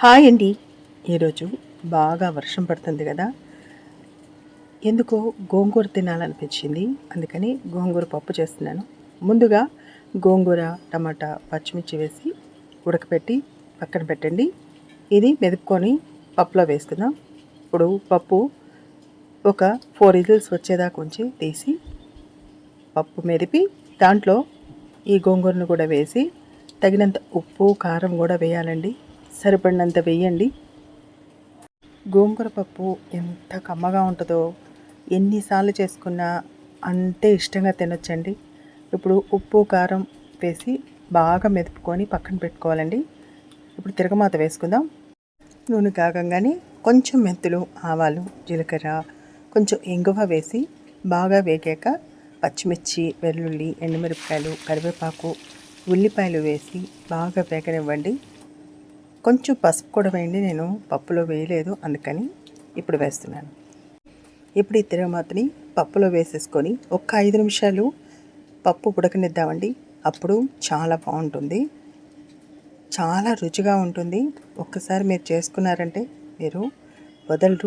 Hi అండి. ఈరోజు బాగా వర్షం పడుతుంది కదా. ఎందుకో గోంగూర తినాలనిపించింది. అందుకని గోంగూర పప్పు చేస్తున్నాను. ముందుగా గోంగూర టమాటా పచ్చిమిర్చి వేసి ఉడకపెట్టి పక్కన పెట్టండి. ఇది మెదుపుకొని పప్పులో వేసుకుందాం. ఇప్పుడు పప్పు ఒక ఫోర్ ఇజిల్స్ వచ్చేదాకా ఉంచి తీసి పప్పు మెదిపి దాంట్లో ఈ గోంగూరను కూడా వేసి తగినంత ఉప్పు కారం కూడా వేయాలండి. సరిపడినంత వేయండి గోంగూర పప్పు ఎంత కమ్మగా ఉంటుందో ఎన్నిసార్లు చేసుకున్నా అంతే ఇష్టంగా తినొచ్చండి. ఇప్పుడు ఉప్పు కారం వేసి బాగా మెదుపుకొని పక్కన పెట్టుకోవాలండి. ఇప్పుడు తిరగమాత వేసుకుందాం. నూనె కాగంగానే కొంచెం మెంతులు ఆవాలు జీలకర్ర కొంచెం ఇంగువ వేసి బాగా వేగాక పచ్చిమిర్చి వెల్లుల్లి ఎండుమిరపకాయలు కరివేపాకు ఉల్లిపాయలు వేసి బాగా వేగనివ్వండి. కొంచెం పసుపు కూడా వేయండి నేను పప్పులో వేయలేదు అందుకని ఇప్పుడు వేస్తున్నాను. ఇప్పుడు ఈ తిరగమాతని పప్పులో వేసేసుకొని ఒక్క ఐదు నిమిషాలు పప్పు ఉడకనిద్దామండి. అప్పుడు చాలా బాగుంటుంది. చాలా రుచిగా ఉంటుంది. ఒక్కసారి మీరు చేసుకున్నారంటే మీరు వదలరు.